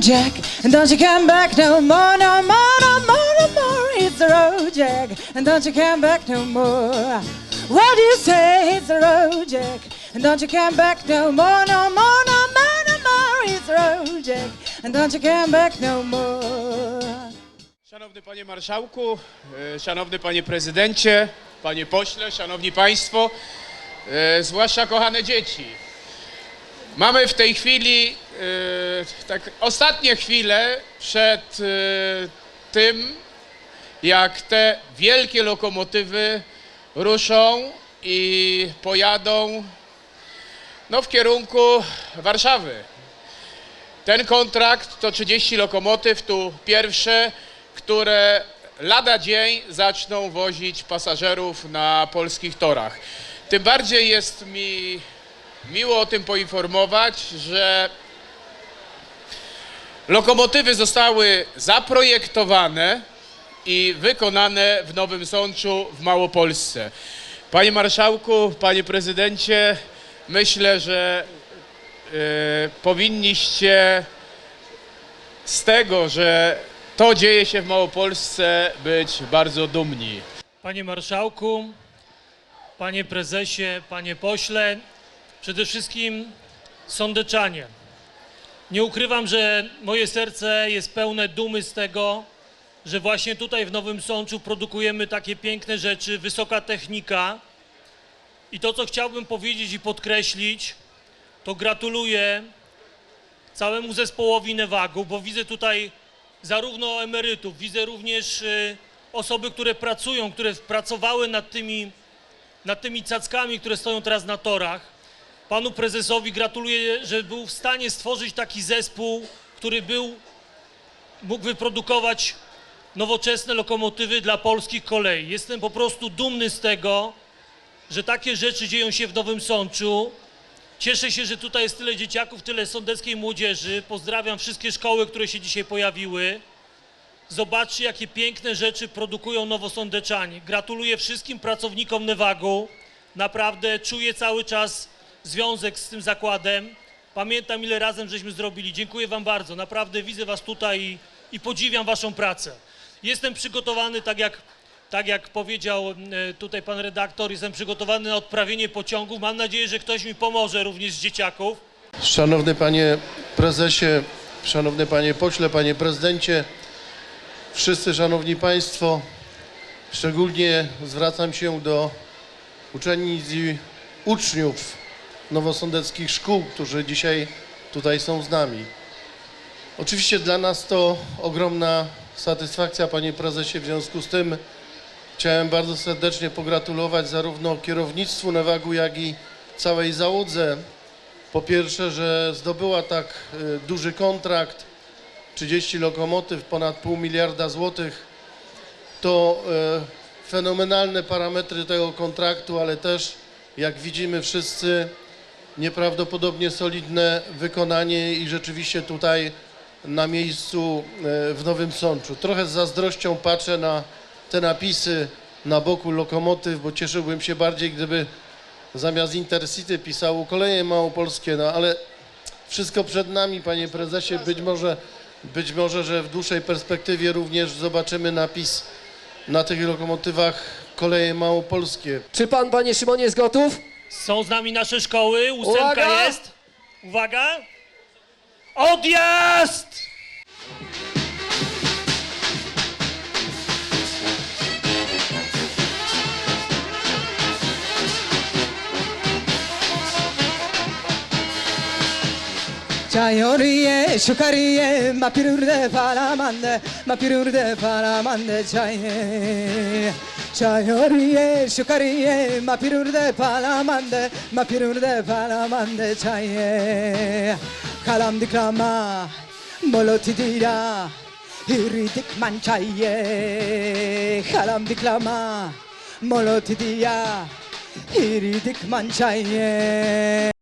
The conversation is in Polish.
Jack, and don't you come back no more, no more, no more, no more. Hit the road, Jack, and don't you come back no more. What do you say? Hit the road, Jack, and don't you come back no more, no more, no more, no more. Hit the road, Jack, and don't you come back no more. Szanowny Panie Marszałku, e, Szanowny Panie Prezydencie, Panie Pośle, Szanowni Państwo, e, zwłaszcza kochane dzieci. Mamy w tej chwili e, tak ostatnie chwile przed e, tym, jak te wielkie lokomotywy ruszą i pojadą no, w kierunku Warszawy. Ten kontrakt to 30 lokomotyw, tu pierwsze, które lada dzień zaczną wozić pasażerów na polskich torach. Tym bardziej jest mi miło o tym poinformować, że lokomotywy zostały zaprojektowane i wykonane w Nowym Sączu w Małopolsce. Panie Marszałku, Panie Prezydencie, myślę, że e, powinniście z tego, że to dzieje się w Małopolsce, być bardzo dumni. Panie Marszałku, Panie Prezesie, Panie Pośle, przede wszystkim sądeczanie. Nie ukrywam, że moje serce jest pełne dumy z tego, że właśnie tutaj w Nowym Sączu produkujemy takie piękne rzeczy, wysoka technika. I to, co chciałbym powiedzieć i podkreślić, to gratuluję całemu zespołowi Newagu, bo widzę tutaj zarówno emerytów, widzę również y, osoby, które pracują, które pracowały nad tymi, nad tymi cackami, które stoją teraz na torach. Panu prezesowi gratuluję, że był w stanie stworzyć taki zespół, który był, mógł wyprodukować nowoczesne lokomotywy dla polskich kolei. Jestem po prostu dumny z tego, że takie rzeczy dzieją się w Nowym Sączu. Cieszę się, że tutaj jest tyle dzieciaków, tyle sądeckiej młodzieży. Pozdrawiam wszystkie szkoły, które się dzisiaj pojawiły. Zobaczcie, jakie piękne rzeczy produkują nowosądeczanie. Gratuluję wszystkim pracownikom Newagu. Naprawdę czuję cały czas związek z tym zakładem. Pamiętam, ile razem żeśmy zrobili. Dziękuję Wam bardzo. Naprawdę widzę Was tutaj i, i podziwiam Waszą pracę. Jestem przygotowany, tak jak, tak jak powiedział e, tutaj Pan redaktor, jestem przygotowany na odprawienie pociągów. Mam nadzieję, że ktoś mi pomoże również z dzieciaków. Szanowny panie prezesie, szanowny panie pośle, panie prezydencie, wszyscy szanowni państwo, szczególnie zwracam się do uczennic i uczniów nowosądeckich szkół, którzy dzisiaj tutaj są z nami. Oczywiście dla nas to ogromna satysfakcja, panie prezesie, w związku z tym chciałem bardzo serdecznie pogratulować zarówno kierownictwu Newagu, jak i całej załodze po pierwsze, że zdobyła tak y, duży kontrakt, 30 lokomotyw, ponad pół miliarda złotych. To y, fenomenalne parametry tego kontraktu, ale też, jak widzimy wszyscy, nieprawdopodobnie solidne wykonanie i rzeczywiście tutaj na miejscu y, w Nowym Sączu. Trochę z zazdrością patrzę na te napisy na boku lokomotyw, bo cieszyłbym się bardziej, gdyby zamiast Intercity pisało koleje małopolskie, no ale wszystko przed nami, panie prezesie. Być może, być może, że w dłuższej perspektywie również zobaczymy napis na tych lokomotywach koleje małopolskie. Czy pan, panie Szymonie, jest gotów? Są z nami nasze szkoły, ósemka Uwaga! jest. Uwaga! Odjazd! Çayoriye, şukariye, ma pirurde paramande, ma pirurde paramande çay. Çayoriye, şukariye, ma pirurde paramande, ma pirurde paramande çay. Kalam dikrama, moloti dira, hiridik man çaye. Kalam dikrama, moloti dira, hiridik man çaye.